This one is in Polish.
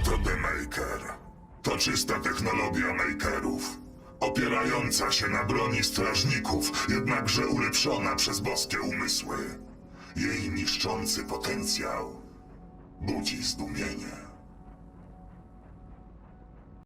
Oto The Maker. To czysta technologia Makerów. Opierająca się na broni strażników, jednakże ulepszona przez boskie umysły. Jej niszczący potencjał budzi zdumienie.